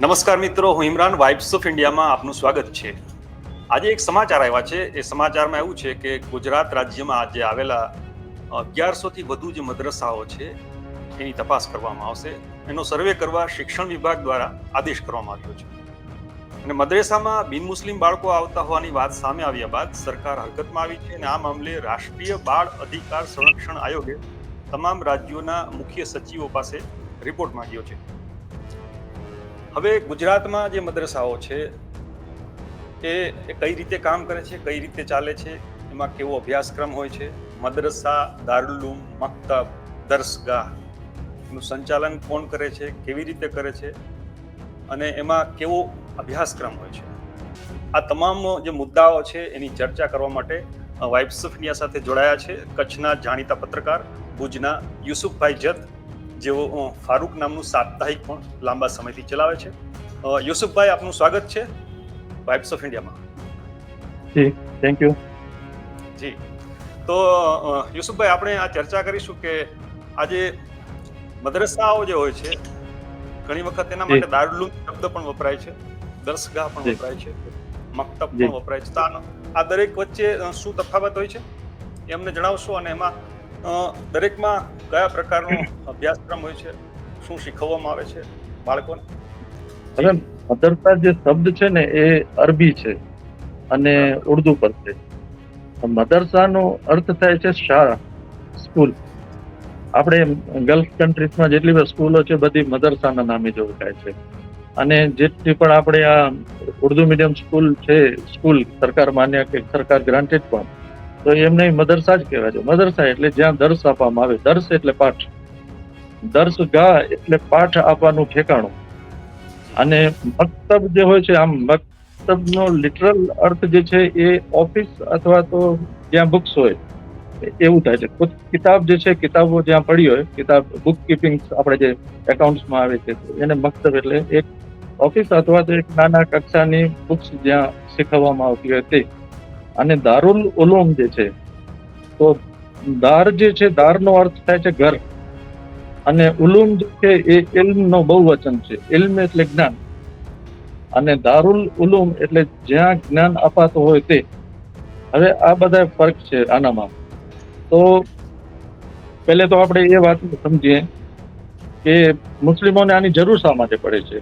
નમસ્કાર મિત્રો, હું ઇમરાન વાઇબ્સ ઓફ ઇન્ડિયામાં આપનું સ્વાગત છે. આજે એક સમાચાર આવ્યા છે. એ સમાચારમાં એવું છે કે ગુજરાત રાજ્યમાં આજે આવેલા અગિયારસોથી વધુ જે મદ્રસાઓ છે, એની તપાસ કરવામાં આવશે. એનો સર્વે કરવા શિક્ષણ વિભાગ દ્વારા આદેશ કરવામાં આવ્યો છે. અને મદ્રેસામાં બિન મુસ્લિમ બાળકો આવતા હોવાની વાત સામે આવ્યા બાદ સરકાર હરકતમાં આવી છે અને આ મામલે રાષ્ટ્રીય બાળ અધિકાર સંરક્ષણ આયોગે તમામ રાજ્યોના મુખ્ય સચિવો પાસે રિપોર્ટ માંગ્યો છે. હવે ગુજરાતમાં જે મદ્રસાઓ છે, એ કઈ રીતે કામ કરે છે, કઈ રીતે ચાલે છે, એમાં કેવો અભ્યાસક્રમ હોય છે? મદ્રસા, દારૂલુમ, મક્તબ દર્શગાહનું સંચાલન કોણ કરે છે, કેવી રીતે કરે છે? અને એમાં કેવો અભ્યાસક્રમ હોય છે? આ તમામ જે મુદ્દાઓ છે, એની ચર્ચા કરવા માટે વાઇબ્સ ઓફ ઇન્ડિયા સાથે જોડાયા છે, કચ્છના જાણીતા પત્રકાર ભુજના યુસુફભાઈ જત જેઓ ફારૂક નામનું સાપ્તાહિક પણ લાંબા સમયથી ચલાવે છે. યુસુફભાઈ આપનું સ્વાગત છે વાઇબ્સ ઓફ ઇન્ડિયામાં જી થેન્ક યુ જી. તો યુસુફભાઈ આપણે આ ચર્ચા કરીશું કે આજે મદ્રસાઓ જે હોય છે ઘણી વખત એના માટે દારૂલુ શબ્દ પણ વપરાય છે દર્શગાહ પણ વપરાય છે મક્તબ પણ વપરાય છે. તો આ દરેક વચ્ચે શું તફાવત હોય છે? એ અમને જણાવશો અને એમાં દરેકમાં કયા પ્રકારનો અભ્યાસક્રમ હોય છે? શું શીખવવામાં આવે છે બાળકોને? હવે મદરસા જે શબ્દ છે ને એ અરબી છે અને ઉર્દુ પર છે. મદરસાનો અર્થ થાય છે શાળા સ્કૂલ. આપણે ગલ્ફ કન્ટ્રીઝમાં જેટલી બધી સ્કૂલો છે બધી મદરસાના નામે જ ઓળખાય છે. અને જેટલી પણ આપણે આ ઉર્દુ મીડિયમ સ્કૂલ છે સ્કૂલ સરકાર માન્ય કે સરકાર ગ્રાન્ટેડ પણ તો એમને મદરસા જ કહેવાય છે. મદરસા એટલે જ્યાં દર્શ આપવામાં આવે. દર્શ એટલે પાઠ. દર્શ ગા એટલે પાઠ આપવાનું ઠેકાણું. અને મક્તબ જે હોય છે, આમ મક્તબનો લિટરલ અર્થ જે છે એ ઓફિસ અથવા તો જ્યાં બુક્સ હોય, એવું થાય છે. કિતાબ જે છે, કિતાબો જ્યાં પડી હોય, કિતાબ બુક કીપિંગ આપણે જે એકાઉન્ટ્સમાં આવે છે, એને મક્તબ એટલે એક ઓફિસ અથવા તો એક નાના કક્ષાની બુક્સ જ્યાં શીખવવામાં આવતી હોય તે. અને દારુલ ઉલુમ જે છે, તો દાર જે છે, દારનો અર્થ થાય છે ઘર. અને ઉલુમ જે છે, એ ઇલ્મનો બહુવચન છે. ઇલ્મ એટલે જ્ઞાન. અને દારુલ ઉલુમ એટલે જ્યાં જ્ઞાન અપાતું હોય તે. હવે આ બધા ફરક છે આનામાં. તો પહેલે તો આપણે એ વાત સમજીએ કે મુસ્લિમોને આની જરૂર શા માટે પડે છે?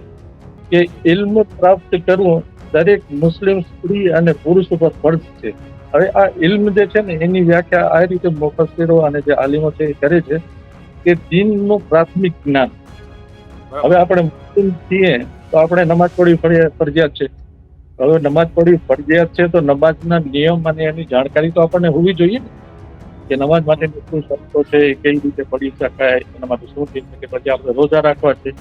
કે ઇલ્મ પ્રાપ્ત કરવું દરેક મુસ્લિમ સ્ત્રી અને પુરુષ ઉપર ફર્જ છે. હવે આ ઇલ્મ જે છે ને એની વ્યાખ્યા આ રીતે મુફસ્સીરો અને જે આલિમો છે એ કરે છે કે દીનનું પ્રાથમિક જ્ઞાન. હવે આપણે મુસ્લિમ છીએ તો આપણે નમાજ પઢવી ફરજિ- ફરજિયાત છે. હવે નમાજ પઢવી ફરજિયાત છે તો નમાજના નિયમ અને એની જાણકારી તો આપણને હોવી જોઈએ ને. કે નમાજ માટે શું શરતો છે એ કઈ રીતે પડી શકાય એના માટે શું થઈ શકે? પછી આપણે રોજા રાખવા છે.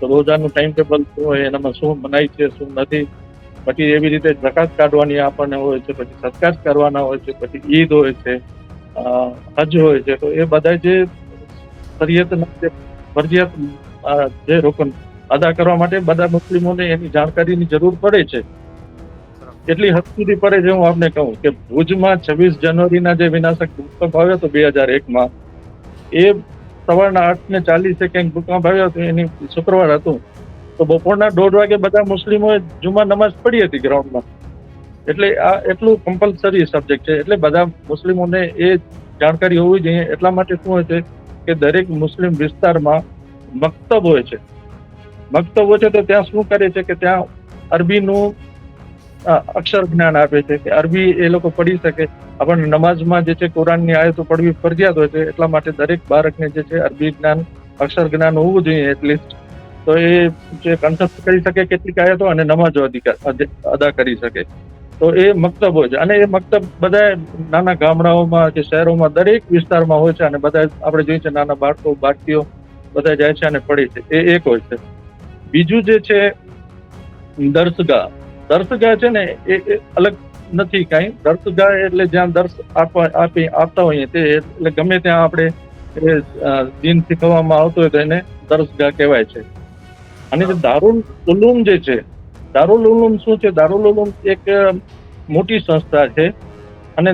તો રોજાનું ટાઈમ ટેબલ શું હોય એનામાં શું મનાય છે શું નથી? પછી એવી રીતે પ્રકાશ કાઢવાની આપણને હોય છે, પછી સત્કાર કરવાના હોય છે, પછી ઈદ હોય છે હજ હોય છે, તો એ બધા જે શરીયતના જે ફરજિયાત જે રોકન અદા કરવા માટે બધા મુસ્લિમોને એની જાણકારીની જરૂર પડે છે. એટલી હદ સુધી પડે છે, હું આપને કહું કે ભુજમાં છવ્વીસ જાન્યુઆરીના જે વિનાશક ભૂકંપ આવ્યો હતો બે હજાર એકમાં, એ સવારના આઠ ને ચાલીસ કંઈક ભૂકંપ આવ્યો હતો, એની શુક્રવાર હતું. તો બપોરના દોઢ વાગે બધા મુસ્લિમોએ જુમા નમાઝ પડી હતી ગ્રાઉન્ડમાં. એટલે આ એટલું કમ્પલસરી સબ્જેક્ટ છે. એટલે બધા મુસ્લિમોને એ જાણકારી હોવી જોઈએ. એટલા માટે શું હોય છે કે દરેક મુસ્લિમ વિસ્તારમાં મક્તબ હોય છે. મક્તબ હોય છે તો ત્યાં શું કરે છે કે ત્યાં અરબીનું અક્ષર જ્ઞાન આપે છે કે અરબી એ લોકો પઢી શકે. આપણને નમાઝમાં જે છે કુરાનની આયતો પડવી ફરજિયાત હોય છે. એટલા માટે દરેક બાળકને જે છે અરબી જ્ઞાન, અક્ષર જ્ઞાન હોવું જોઈએ એટલીસ્ટ તો એ જે કંઠસ્થ કરી શકે કેટલીક આયતો અને નમાજો અધિકાર અદા કરી શકે. તો એ મક્તબ હોય છે. અને એ મક્તબ બધા નાના ગામડાઓમાં કે શહેરોમાં દરેક વિસ્તારમાં હોય છે અને બધા આપણે જોઈએ છે નાના બાળકો, બાળકીઓ બધા જાય છે અને પડે છે. એ એક હોય છે. બીજું જે છે દર્શગાહ દર્શગાહ છે ને એ અલગ નથી કાંઈ. દર્શગા એટલે જ્યાં દર્શ આપવા આપી આપતા હોઈએ તે એટલે ગમે ત્યાં આપણે એ દિન શીખવવામાં આવતું હોય તો એને દર્શગાહ કહેવાય છે. અને જે દારૂલ ઉલૂમ જે છે દારૂલ ઉલૂમ શું છે? દારૂલ ઉલૂમ એક મોટી સંસ્થા છે અને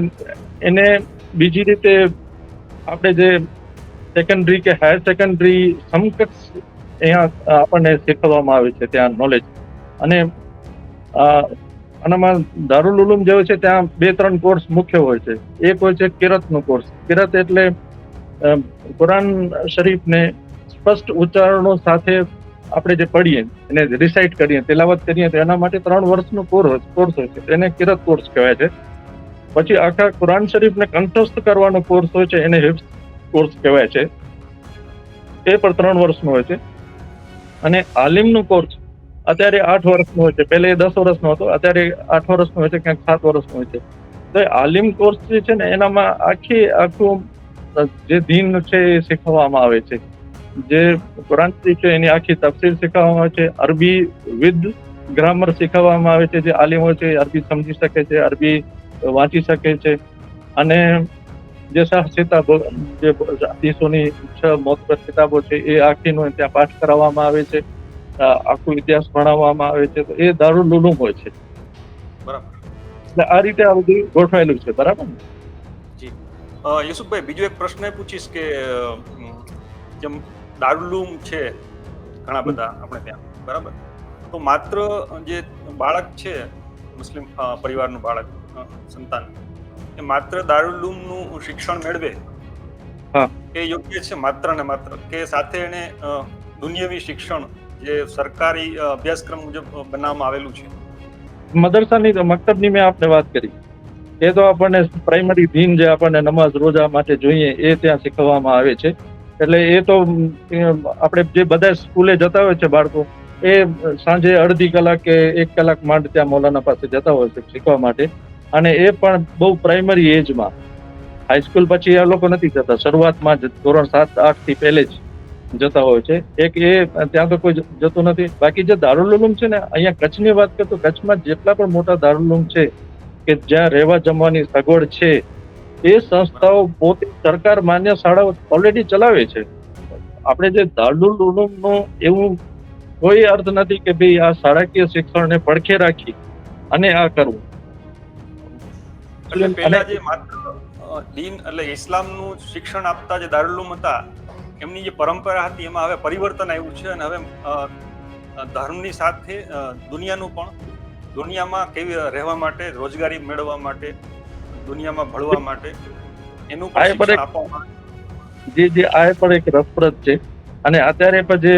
એને બીજી રીતે આપણે જે સેકન્ડરી કે હાયર સેકન્ડરી સમકક્ષ અહીંયા આપણને શીખવવામાં આવે છે ત્યાં નોલેજ અને આનામાં દારૂલ ઉલૂમ જે હોય છે ત્યાં બે ત્રણ કોર્સ મુખ્ય હોય છે. એક હોય છે કિરતનો કોર્સ કિરત એટલે કુરાન શરીફને સ્પષ્ટ ઉચ્ચારણો સાથે આપણે જે પડીએ, એને રિસાઇટ કરીએ તેલાવત કરીએ, તો એના માટે ત્રણ વર્ષનો કોર્સ કોર્સ હોય છે. એને કિરત કોર્સ કહેવાય છે. પછી આખા કુરાન શરીફને કંઠસ્થ કરવાનો કોર્સ હોય છે, એને હિફ્સ કોર્સ કહેવાય છે. એ પણ ત્રણ વર્ષનો હોય છે. અને આલિમનો કોર્સ અત્યારે આઠ વર્ષનો હોય છે. પહેલે દસ વર્ષનો હતો, અત્યારે આઠ વર્ષનો હોય છે, ક્યાંક સાત વર્ષનો હોય છે. તો એ આલિમ કોર્સ જે છે ને, એનામાં આખી, આખું, જે દિન છે એ શીખવવામાં આવે છે. જે કુરાન છે એની આખી તફસીર શીખવવામાં આવે છે. અરબી વિદ ગ્રામર શીખવવામાં આવે છે જે આલિમો છે અરબી સમજી શકે છે અરબી વાંચી શકે છે. અને જે શાહ કિતાબો જે હદીસોની છ મોતબર કિતાબો છે એ આખીનો ત્યાં પાઠ કરાવવામાં આવે છે. આખો ઇતિહાસ ભણાવવામાં આવે છે. તો એ દારૂલ ઉલૂમ હોય છે. બરાબર. એટલે આ રીતે આ બધું ગોઠવાયેલું છે. બરાબર જી. યુસુફભાઈ બીજો એક પ્રશ્ન પૂછીશ કે જેમ દારૂલુમ છે ઘણા બધા આપણે ત્યાં બરાબર? તો માત્ર જે બાળક છે મુસ્લિમ પરિવારનું બાળક સંતાન એ માત્ર દારૂલુમનું શિક્ષણ મેળવે? હા. એ યોગ્ય છે માત્ર ને માત્ર? કે સાથે એને દુનિયાવી શિક્ષણ જે સરકારી અભ્યાસક્રમ મુજબ બનાવવામાં આવેલું છે? મદરસાની મકતબની મેં આપને વાત કરી. એ તો આપણને પ્રાઇમરી ધીન જે આપણને નમાઝ રોજા માટે જોઈએ એ ત્યાં શીખવવામાં આવે છે. એટલે એ તો આપણે જે બધા સ્કૂલે જતા હોય છે બાળકો, એ સાંજે અડધી કલાક કે એક કલાક માંડ ત્યાં મોલાના પાસે જતા હોય છે શીખવા માટે. અને એ પણ બહુ પ્રાઇમરી એજમાં. હાઈસ્કૂલ પછી આ લોકો નથી જતા. શરૂઆતમાં જ ધોરણ સાત, આઠથી પહેલે જ જતા હોય છે. એક એ, ત્યાં તો કોઈ જતું નથી. બાકી જે દારૂલુલુમ છે ને, અહીંયા કચ્છની વાત કરતો કચ્છમાં જેટલા પણ મોટા દારૂલુમ છે કે જ્યાં રહેવા જમવાની સગવડ છે એ સંસ્થાઓ પોતે સરકાર માન્ય શાળાઓ ઓલરેડી ચલાવે છે. આપણે જે દારૂલ ઉલૂમનો એવું કોઈ અર્થ નથી કે ભાઈ આ શાળાકીય શિક્ષણને પડખે રાખી અને આ કરવું. એટલે પહેલા જે માત્ર દીન એટલે ઇસ્લામનું શિક્ષણ આપતા જે દારૂલુમ હતા એમની જે પરંપરા હતી એમાં હવે પરિવર્તન આવ્યું છે અને હવે ધર્મની સાથે દુનિયાનું પણ દુનિયામાં કેવી રહેવા માટે રોજગારી મેળવવા માટે દુનિયામાં ભળવા માટે એનું પણ આપવામાં જે જે આ પણ એક રસપ્રદ છે. અને અત્યારે પણ જે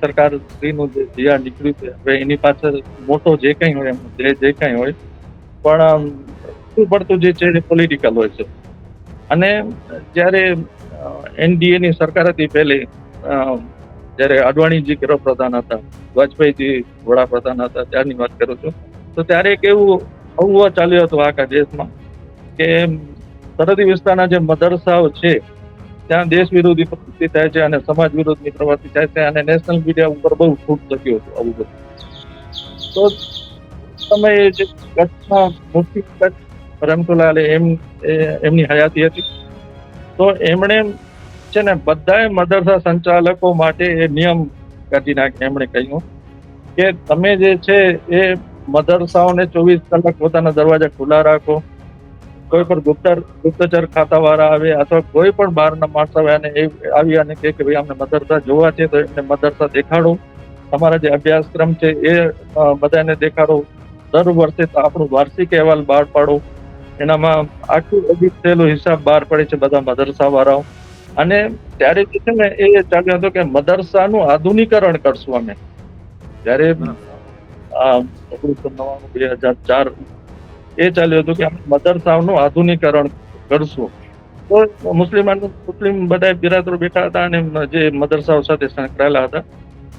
સરકાર શ્રીનું જે ધ્યાન નીકળ્યું છે હવે એની પાછળ મોટો જે કંઈ હોય જે જે કંઈ હોય પણ શું પડતું જે છે એ પોલિટિકલ હોય છે. અને જ્યારે એનડીએ ની સરકાર હતી પહેલી જ્યારે અડવાણીજી ગૃહપ્રધાન હતા વાજપેયીજી વડાપ્રધાન હતા ત્યારની વાત કરું છું તો ત્યારે એક એવું અવવા ચાલ્યું હતું આખા દેશમાં કે સરહદી વિસ્તારના જે મદરસાઓ છે, ત્યાં દેશ વિરોધી પ્રવૃત્તિ થાય છે અને સમાજ વિરોધની પ્રવૃત્તિ થાય છે અને નેશનલ મીડિયા ઉપર બહુ ફૂટ થયું હતું આવું બધું. તો તમે જે કચ્છમાં મુફતી કચ્છ રમતુલાલ એમ એમની હયાતી હતી. તો એમણે છે ને બધાએ મદરસા સંચાલકો માટે એ નિયમ કાઢી નાખે એમણે કહ્યું કે તમે જે છે એ મદરસાઓને ચોવીસ કલાક પોતાના દરવાજા ખુલ્લા રાખો કોઈ પણ ગુપ્તર ગુપ્તચર ખાતા વાળા આવે અથવા કોઈ પણ બહારના માણસ આવે અને એ આવી અને કહે કે ભાઈ અમને મદરસા જોવા છે તો એમને મદરસા દેખાડો. અમારા જે અભ્યાસક્રમ છે એ બધાને દેખાડો. દર વર્ષે આપણું વાર્ષિક અહેવાલ બહાર પાડો. એનામાં આખું અધિક થયેલો હિસાબ બહાર પડે છે બધા મદરસા વાળાઓ અને ત્યારે જે છે ને એ ચાલ્યો હતો કે મદરસાનું આધુનિકરણ કરશું અમે. જ્યારે આ ઓગણીસો નવ્વાણું બે હજાર ચાર એ ચાલ્યું હતું કે આપણે મદરસાઓનું આધુનિકરણ કરશું. તો મુસ્લિમ મુસ્લિમ બધા બિરાદરો બેઠા હતા અને જે મદરસાઓ સાથે સંકળાયેલા હતા.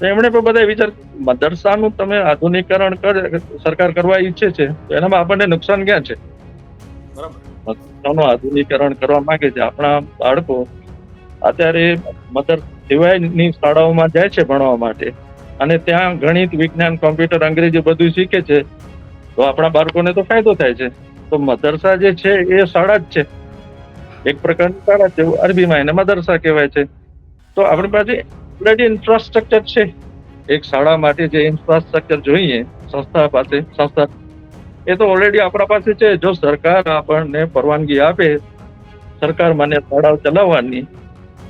તો એમણે પણ બધા વિચાર મદરસાનું તમે આધુનિકરણ કર સરકાર કરવા ઈચ્છે છે તો એનામાં આપણને નુકસાન ક્યાં છે? બરાબર. મદરસાનું આધુનિકરણ કરવા માંગે છે આપણા બાળકો અત્યારે મદર સિવાયની શાળાઓમાં જાય છે ભણવા માટે. અને ત્યાં ગણિત વિજ્ઞાન કોમ્પ્યુટર અંગ્રેજી બધું શીખે છે. તો આપણા બાળકોને તો ફાયદો થાય છે. તો મદરસા જે છે એ શાળા જ છે. એક પ્રકારની શાળા છે અરબીમાં એને મદરસા કહેવાય છે. તો આપણી પાસે ઓલરેડી ઇન્ફ્રાસ્ટ્રક્ચર છે. એક શાળા માટે જે ઇન્ફ્રાસ્ટ્રક્ચર જોઈએ, સંસ્થા પાસે, સંસ્થા એ તો ઓલરેડી આપણા પાસે છે. જો સરકાર આપણને પરવાનગી આપે, સરકાર મને શાળાઓ ચલાવવાની,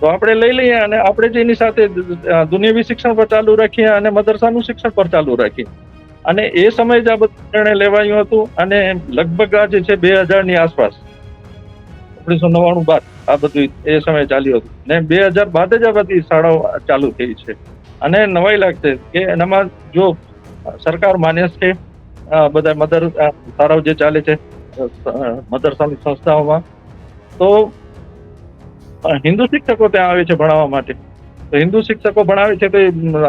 તો આપણે લઈ લઈએ અને આપણે જ એની સાથે દુનિયાવી શિક્ષણ પર ચાલુ રાખીએ અને મદરસાનું શિક્ષણ પર ચાલુ રાખીએ. અને એ સમયે જ આ બધું નિર્ણય લેવાયું હતું અને લગભગ આ જે છે બે હજારની આસપાસ, ઓગણીસો નવ્વાણું બાદ આ બધું એ સમયે ચાલ્યું હતું. ને બે હજાર બાદ જ આ બધી શાળાઓ ચાલુ થઈ છે. અને નવાઈ લાગશે કે એનામાં જો સરકાર માન્ય છે બધા મદર શાળાઓ જે ચાલે છે મદરસાની સંસ્થાઓમાં, તો હિન્દુ શિક્ષકો ત્યાં આવે છે ભણાવવા માટે. તો હિન્દુ શિક્ષકો ભણાવે છે તો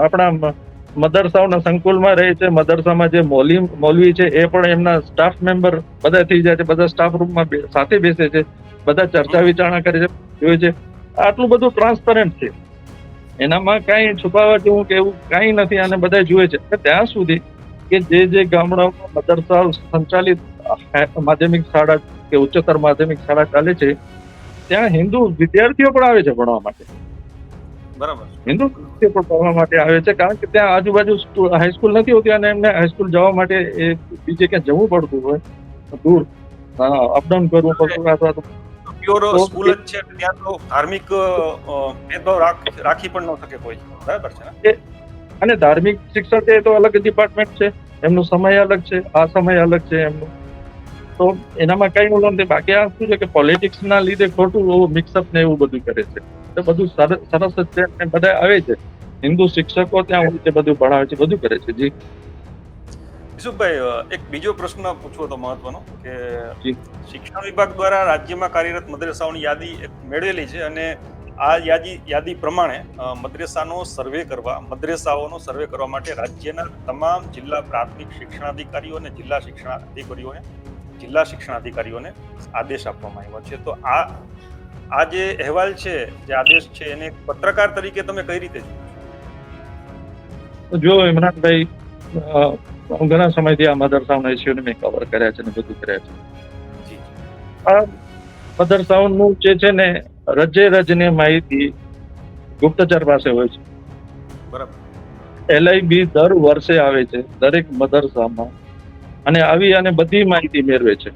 આપણા મદરસાઓના સંકુલમાં રહે છે મદરસામાં જે મોલી મૌલવી છે એ પણ એમના સ્ટાફ મેમ્બર બધા થઈ જાય છે બધા સ્ટાફ રૂમમાં સાથે બેસે છે બધા ચર્ચા વિચારણા કરે છે જોયે છે. આટલું બધું ટ્રાન્સપરન્ટ છે. એનામાં કાંઈ છુપાવવા જેવું કે એવું કાંઈ નથી અને બધા જુએ છે. ત્યાં સુધી કે જે જે ગામડાઓમાં મદરસાઓ સંચાલિત માધ્યમિક શાળા કે ઉચ્ચતર માધ્યમિક શાળા ચાલે છે ત્યાં હિન્દુ વિદ્યાર્થીઓ પણ આવે છે ભણવા માટે. બરાબર. હિન્દુ વિદ્યાર્થીઓ પણ ભણવા માટે આવે છે. કારણ કે ત્યાં આજુબાજુ હાઈસ્કૂલ નથી હોતી અને એમને હાઈસ્કૂલ જવા માટે એ બીજે ક્યાંય જવું પડતું હોય દૂર. અપડાઉન કરવું પડતું અથવા તો પ્યોર સ્કૂલ જ છે ત્યાં તો ધાર્મિક ભેદભાવ રાખી પણ ન શકે કોઈ. બરાબર છે અને ધાર્મિક શિક્ષણ છે એ તો અલગ ડિપાર્ટમેન્ટ છે. એમનો સમય અલગ છે આ સમય અલગ છે એમનો. તો એનામાં કઈ ઓલો નથી. બાકી આ શું છે કે પોલિટિક્સ ના લીધે ખોટું મિક્સઅપ ને એવું બધું કરે છે. તો બધું સરસ જ છે અને બધા આવે છે. હિન્દુ શિક્ષકો ત્યાં હોય છે બધું ભણાવે છે બધું કરે છે. જી. યુસુફભાઈ એક બીજો પ્રશ્ન પૂછવો તો મહત્વનો કે શિક્ષણ વિભાગ દ્વારા રાજ્યમાં કાર્યરત મદ્રેસાઓની યાદી મેળવેલી છે અને આ યાદી યાદી પ્રમાણે મદ્રેસાનો સર્વે કરવા મદ્રેસાઓનો સર્વે કરવા માટે રાજ્યના તમામ જિલ્લા પ્રાથમિક શિક્ષણાધિકારીઓ અને જિલ્લા શિક્ષણાધિકારીઓને જિલ્લા શિક્ષણાધિકારીઓને આદેશ આપવામાં આવ્યો છે. તો આ આ જે અહેવાલ છે જે આદેશ છે એને પત્રકાર તરીકે તમે કઈ રીતે જો ઇમરાનભાઈ ઘણા સમયથી આ મદરસાઓના ઇસ્યુને મેં કવર કર્યા છે ને બધું કર્યા છે. આ મદરસાઓનું જે છે ને રજે રજની માહિતી ગુપ્તચર પાસે હોય છે. બરાબર. એલઆઈબી દર વર્ષે આવે છે દરેક મદરસામાં અને આવી અને બધી માહિતી મેળવે છે.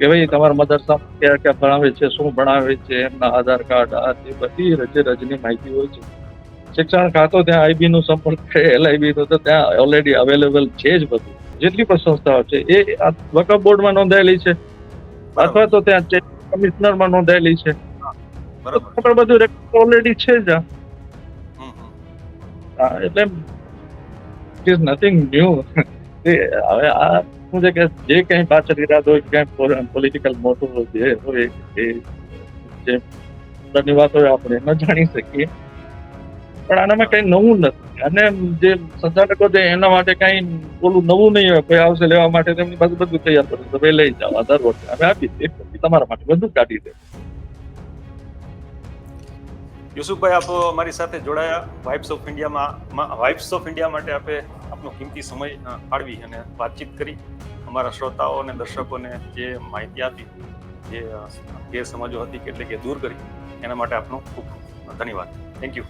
કે ભાઈ તમારા મદરસા ક્યાં ક્યાં ભણાવે છે શું ભણાવે છે એમના આધાર કાર્ડ આ તે બધી રજે રજની માહિતી હોય છે. શિક્ષણ ખાતો ત્યાં આઈબી નું સંપર્ક છે એલઆઈબી તો ત્યાં ઓલરેડી અવેલેબલ છે જ બધું. જેટલી પણ સંસ્થાઓ છે એ વકફ બોર્ડમાં નોંધાયેલી છે અથવા તો ત્યાં કમિશનરમાં નોંધાયેલી છે. પણ બધું રેકોર્ડ ઓલરેડી છે જ એટલે ઇટ ઇઝ નથિંગ ન્યૂ હવે આ શું છે કે જે કંઈ પાછળ ઈરાદો હોય, કંઈ પોલિટિકલ મોટો જે હોય, એ જે અંદરની વાત આપણે ન જાણી શકીએ. પણ આનામાં કઈ નવું નથી. અને જે સંચાલકો છે, એના માટે કંઈ ઓલું નવું નહીં હોય. કોઈ આવશે લેવા માટે તેમની પાસે બધું તૈયાર કર્યું તો ભાઈ લઈ જાઓ દર વર્ષે અમે આપી દઈએ. તમારા માટે બધું કાઢી દે. યુસુફભાઈ, આપ અમારી સાથે જોડાયા. વાઇબ્સ ઓફ ઇન્ડિયામાં વાઇબ્સ ઓફ ઇન્ડિયા માટે આપે આપનો કિંમતી સમય ફાળવી અને વાતચીત કરી. અમારા શ્રોતાઓ અને દર્શકોને જે માહિતી આપી, જે ગેરસમજો હતી કેટલી કે દૂર કરી, એના માટે આપનો ખૂબ ધન્યવાદ. Thank you